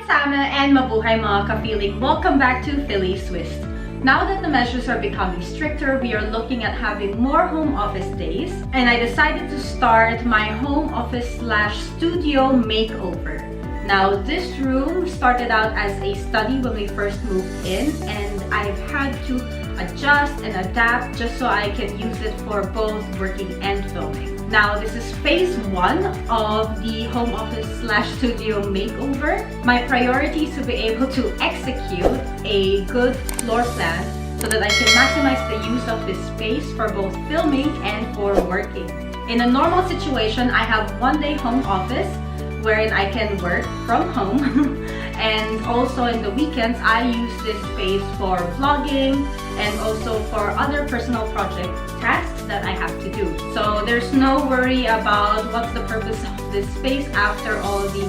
Sama and mabuhay mga ka-feeling. Welcome back to Philly Swiss. Now that the measures are becoming stricter, we are looking at having more home office days and I decided to start my home office slash studio makeover. Now this room started out as a study when we first moved in and I've had to adjust and adapt just so I can use it for both working and filming. Now, this is phase one of the home office slash studio makeover. My priority is to be able to execute a good floor plan so that I can maximize the use of this space for both filming and for working. In a normal situation, I have one day home office wherein I can work from home. and also in the weekends, I use this space for vlogging and also for other personal project tasks that I have to do. So there's no worry about what's the purpose of this space after all the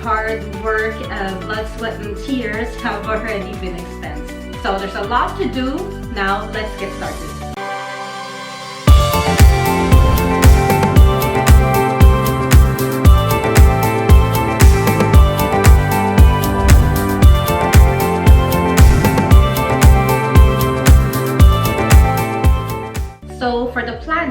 hard work, uh, blood, sweat, and tears have already been expended. So there's a lot to do. Now let's get started.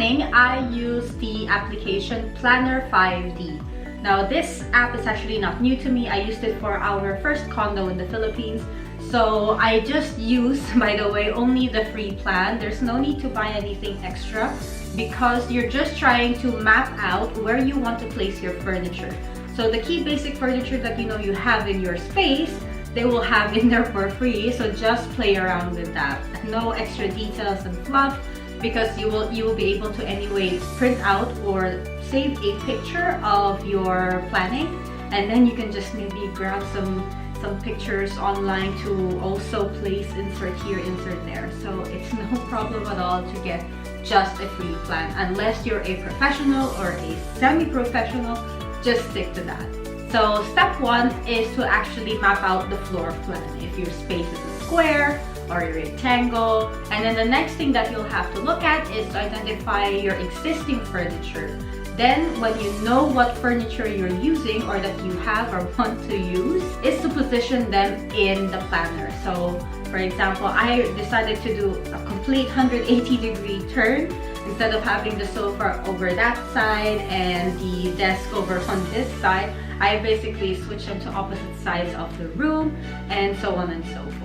Planning, I use the application Planner 5D. Now this app is actually not new to me. I used it for our first condo in the Philippines. So I just use, by the way, only the free plan. There's no need to buy anything extra because you're just trying to map out where you want to place your furniture. So the key basic furniture that you know you have in your space, they will have in there for free. So just play around with that. No extra details and fluff because you will you will be able to anyway print out or save a picture of your planning. And then you can just maybe grab some some pictures online to also place insert here insert there. So it's no problem at all to get just a free plan unless you're a professional or a semi-professional just stick to that. So step one is to actually map out the floor plan if your space is a square or a rectangle. And then the next thing that you'll have to look at is to identify your existing furniture. Then when you know what furniture you're using or that you have or want to use, is to position them in the planner. So for example, I decided to do a complete 180 degree turn instead of having the sofa over that side and the desk over on this side. I basically switch them to opposite sides of the room and so on and so forth.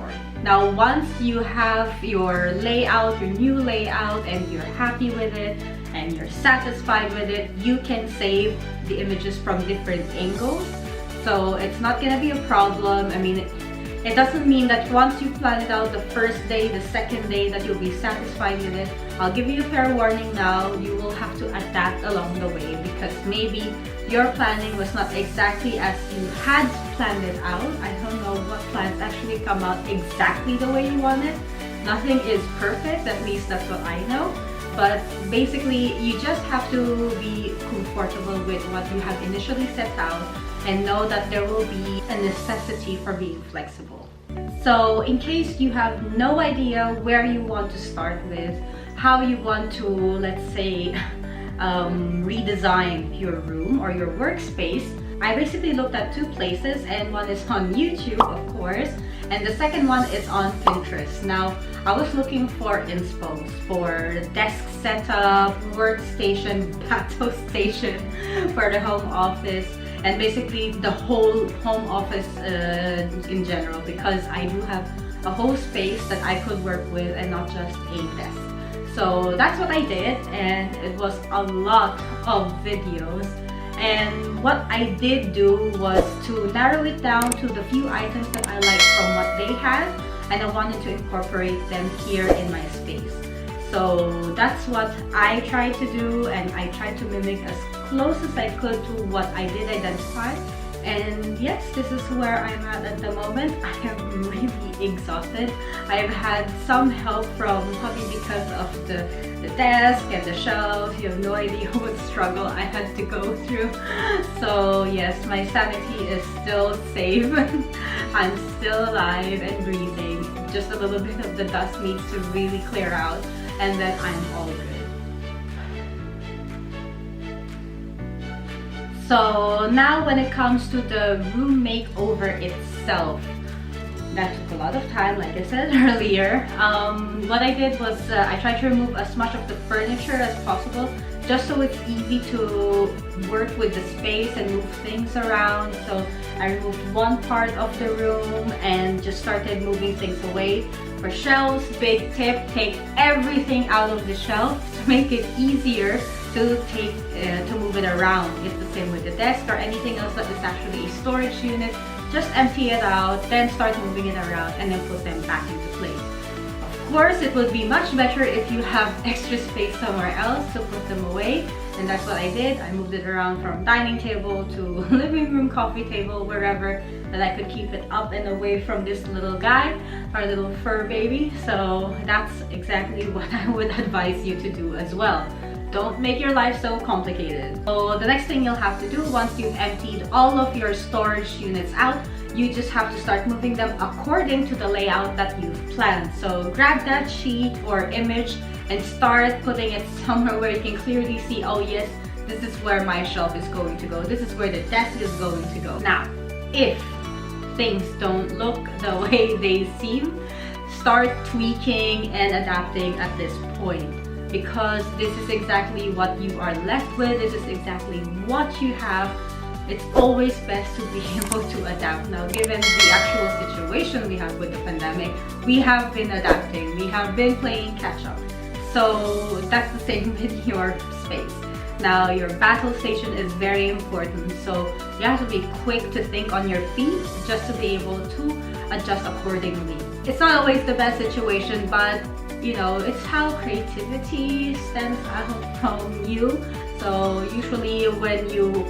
Now, once you have your layout, your new layout, and you're happy with it, and you're satisfied with it, you can save the images from different angles. So it's not gonna be a problem. I mean, it, doesn't mean that once you plan it out the first day, the second day, that you'll be satisfied with it. I'll give you a fair warning now. You will have to adapt along the way because maybe your planning was not exactly as you had planned it out. I don't know what plans actually come out exactly the way you want it. Nothing is perfect, at least that's what I know. But basically, you just have to be comfortable with what you have initially set out and know that there will be a necessity for being flexible. So in case you have no idea where you want to start with, how you want to, let's say, um, redesign your room or your workspace, I basically looked at two places and one is on YouTube, of course, and the second one is on Pinterest. Now, I was looking for inspos for desk setup, workstation, battle station for the home office, and basically the whole home office uh, in general because I do have a whole space that I could work with and not just a desk. So that's what I did and it was a lot of videos and what I did do was to narrow it down to the few items that I liked from what they had and I wanted to incorporate them here in my space. So that's what I tried to do and I tried to mimic as close as I could to what I did identify. And yes, this is where I'm at at the moment. I am really exhausted. I've had some help from hubby because of the, the desk and the shelves. You have no idea what struggle I had to go through. So yes, my sanity is still safe. I'm still alive and breathing. Just a little bit of the dust needs to really clear out and then I'm all good. So now when it comes to the room makeover itself, that took a lot of time, like I said earlier. Um, what I did was uh, I tried to remove as much of the furniture as possible just so it's easy to work with the space and move things around. So I removed one part of the room and just started moving things away. For shelves, big tip, take everything out of the shelf to make it easier to take uh, to move it around. It's the same with the desk or anything else that is actually a storage unit. Just empty it out, then start moving it around and then put them back into place. Of course, it would be much better if you have extra space somewhere else to put them away. And that's what I did. I moved it around from dining table to living room, coffee table, wherever that I could keep it up and away from this little guy, our little fur baby. So that's exactly what I would advise you to do as well. Don't make your life so complicated. So the next thing you'll have to do once you've emptied all of your storage units out, you just have to start moving them according to the layout that you've planned. So grab that sheet or image and start putting it somewhere where you can clearly see, oh yes, this is where my shelf is going to go. This is where the desk is going to go. Now, if things don't look the way they seem, start tweaking and adapting at this point because this is exactly what you are left with. This is exactly what you have. It's always best to be able to adapt. Now, given the actual situation we have with the pandemic, we have been adapting. We have been playing catch up. So that's the same with your space. Now, your battle station is very important. So you have to be quick to think on your feet just to be able to adjust accordingly. It's not always the best situation, but you know, it's how creativity stems out from you. So usually when you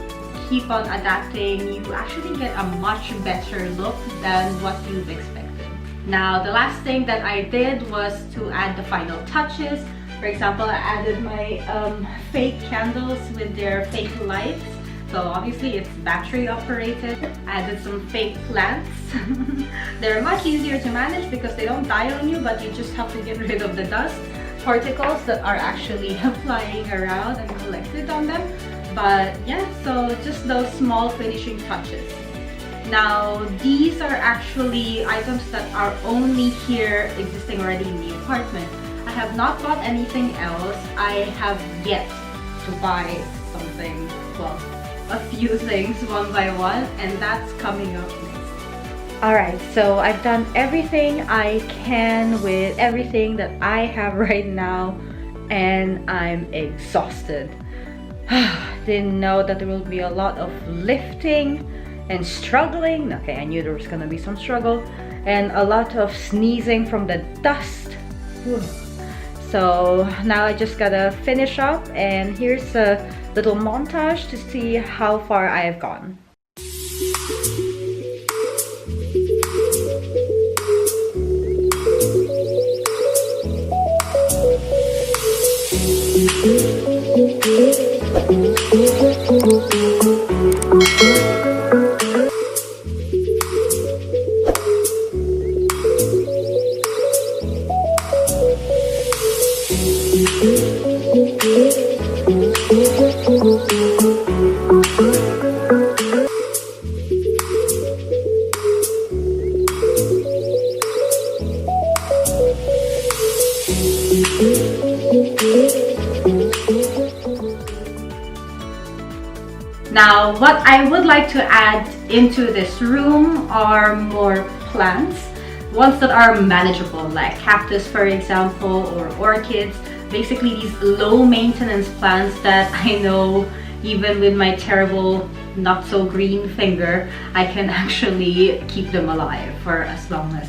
keep on adapting, you actually get a much better look than what you've expected. Now, the last thing that I did was to add the final touches. For example, I added my um, fake candles with their fake lights. So obviously it's battery operated. I added some fake plants. They're much easier to manage because they don't die on you, but you just have to get rid of the dust particles that are actually flying around and collected on them. But yeah, so just those small finishing touches. Now, these are actually items that are only here existing already in the apartment. I have not bought anything else. I have yet to buy something, well, a few things one by one and that's coming up next. Alright, so I've done everything I can with everything that I have right now and I'm exhausted. Didn't know that there will be a lot of lifting and struggling. Okay, I knew there was gonna be some struggle and a lot of sneezing from the dust. So now I just gotta finish up and here's a little montage to see how far I have gone. Now, into this room are more plants, ones that are manageable, like cactus, for example, or orchids. Basically, these low maintenance plants that I know even with my terrible not so green finger, I can actually keep them alive for as long as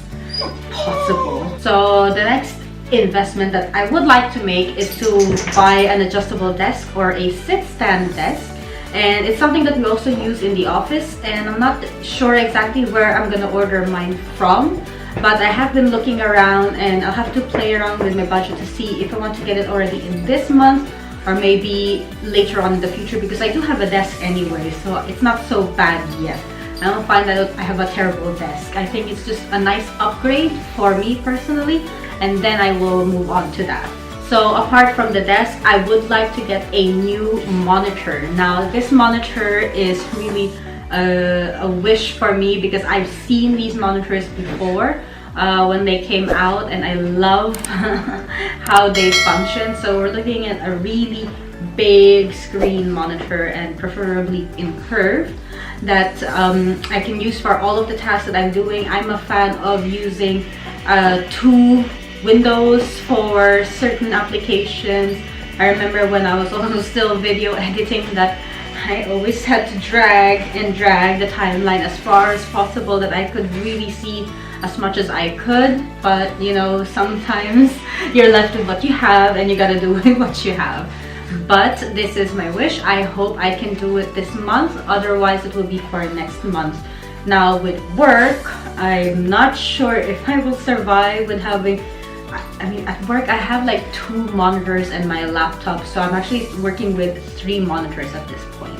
possible. So the next investment that I would like to make is to buy an adjustable desk or a sit stand desk and it's something that we also use in the office and I'm not sure exactly where I'm gonna order mine from but I have been looking around and I'll have to play around with my budget to see if I want to get it already in this month or maybe later on in the future because I do have a desk anyway so it's not so bad yet. I don't find that I have a terrible desk. I think it's just a nice upgrade for me personally and then I will move on to that. So apart from the desk, I would like to get a new monitor. Now this monitor is really a, a wish for me because I've seen these monitors before uh, when they came out and I love how they function. So we're looking at a really big screen monitor and preferably in curve that um, I can use for all of the tasks that I'm doing. I'm a fan of using uh, two windows for certain applications. I remember when I was also still video editing that I always had to drag and drag the timeline as far as possible that I could really see as much as I could. But you know sometimes you're left with what you have and you gotta do with what you have. But this is my wish. I hope I can do it this month. Otherwise it will be for next month. Now with work I'm not sure if I will survive with having I mean at work I have like two monitors and my laptop so I'm actually working with three monitors at this point.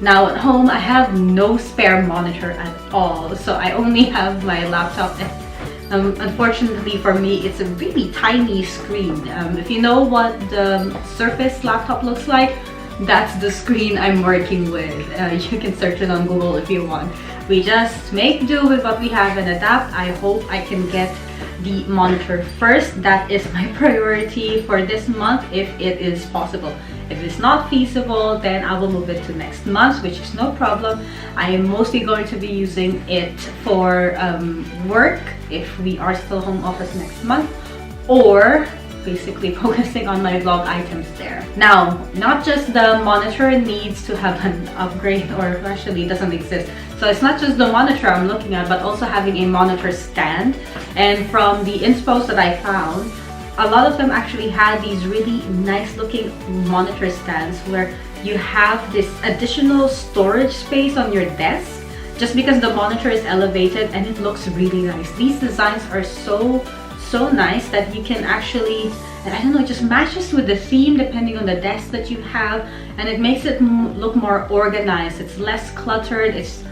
Now at home I have no spare monitor at all so I only have my laptop. And um, unfortunately for me it's a really tiny screen. Um, if you know what the Surface laptop looks like that's the screen I'm working with. Uh, you can search it on Google if you want. We just make do with what we have and adapt. I hope I can get the monitor first. That is my priority for this month if it is possible. If it's not feasible, then I will move it to next month, which is no problem. I am mostly going to be using it for um, work if we are still home office next month or basically focusing on my vlog items there. Now, not just the monitor needs to have an upgrade or actually doesn't exist. So it's not just the monitor I'm looking at, but also having a monitor stand. And from the inspos that I found, a lot of them actually had these really nice looking monitor stands where you have this additional storage space on your desk just because the monitor is elevated and it looks really nice. These designs are so so nice that you can actually I don't know it just matches with the theme depending on the desk that you have and it makes it look more organized. It's less cluttered. It's,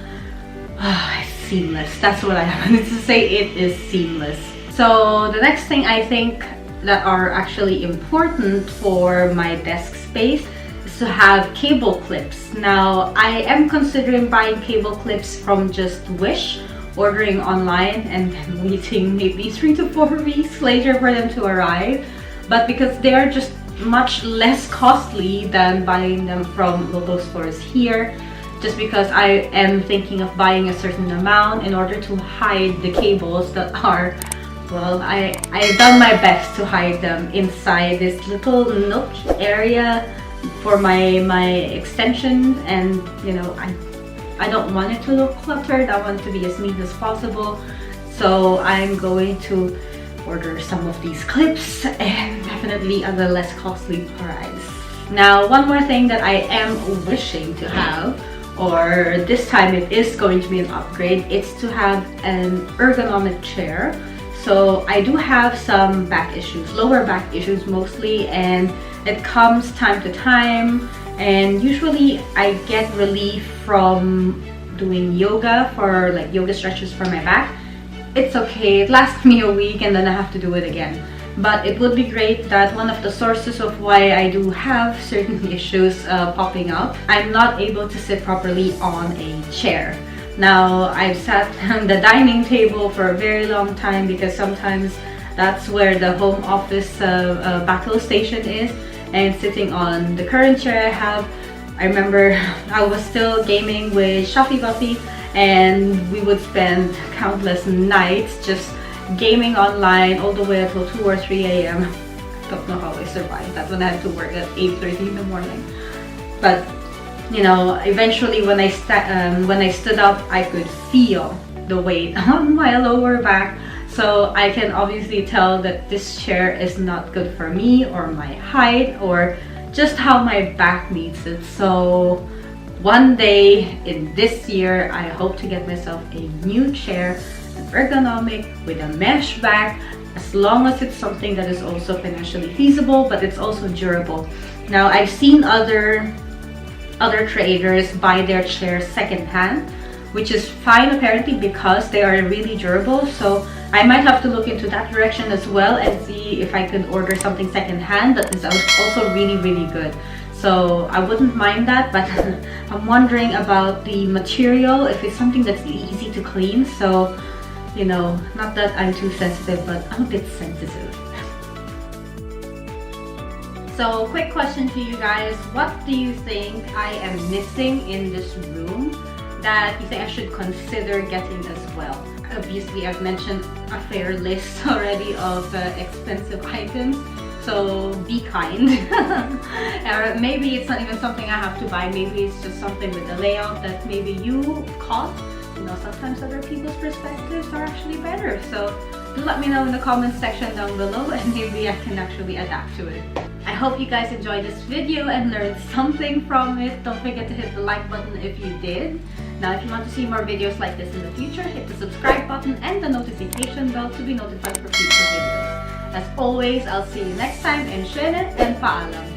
oh, it's seamless. That's what I wanted to say. It is seamless. So the next thing I think that are actually important for my desk space is to have cable clips. Now I am considering buying cable clips from just Wish ordering online and then waiting maybe three to four weeks later for them to arrive. But because they are just much less costly than buying them from local stores here, just because I am thinking of buying a certain amount in order to hide the cables that are well I I've done my best to hide them inside this little nook area for my my extension and you know I I don't want it to look cluttered. I want it to be as neat as possible. So I'm going to order some of these clips and definitely at a less costly price. Now, one more thing that I am wishing to have or this time it is going to be an upgrade, it's to have an ergonomic chair. So I do have some back issues, lower back issues mostly, and it comes time to time and usually I get relief from doing yoga for like yoga stretches for my back. It's okay it lasts me a week and then I have to do it again. But it would be great that one of the sources of why I do have certain issues uh, popping up. I'm not able to sit properly on a chair. Now I've sat on the dining table for a very long time because sometimes that's where the home office uh, uh, battle station is and sitting on the current chair I have. I remember I was still gaming with Shafi Buffy and we would spend countless nights just gaming online all the way until 2 or 3 a.m. Don't know how I survived that when I had to work at 8.30 in the morning. But you know, eventually when I, um, when I stood up, I could feel the weight on my lower back so I can obviously tell that this chair is not good for me or my height or just how my back needs it. So one day in this year, I hope to get myself a new chair, ergonomic with a mesh back, as long as it's something that is also financially feasible, but it's also durable. Now I've seen other other traders buy their chairs secondhand which is fine apparently because they are really durable. So I might have to look into that direction as well and see if I could order something secondhand that is also really, really good. So I wouldn't mind that, but I'm wondering about the material, if it's something that's easy to clean. So, you know, not that I'm too sensitive, but I'm a bit sensitive. So, quick question to you guys. What do you think I am missing in this room that you think I should consider getting as well? Obviously, I've mentioned a fair list already of uh, expensive items. So be kind. or maybe it's not even something I have to buy. Maybe it's just something with the layout that maybe you caught. You know, sometimes other people's perspectives are actually better. So do let me know in the comments section down below and maybe I can actually adapt to it. I hope you guys enjoyed this video and learned something from it. Don't forget to hit the like button if you did. Now, if you want to see more videos like this in the future, hit the subscribe button and the notification bell to be notified for future videos. As always, I'll see you next time share it and paalam.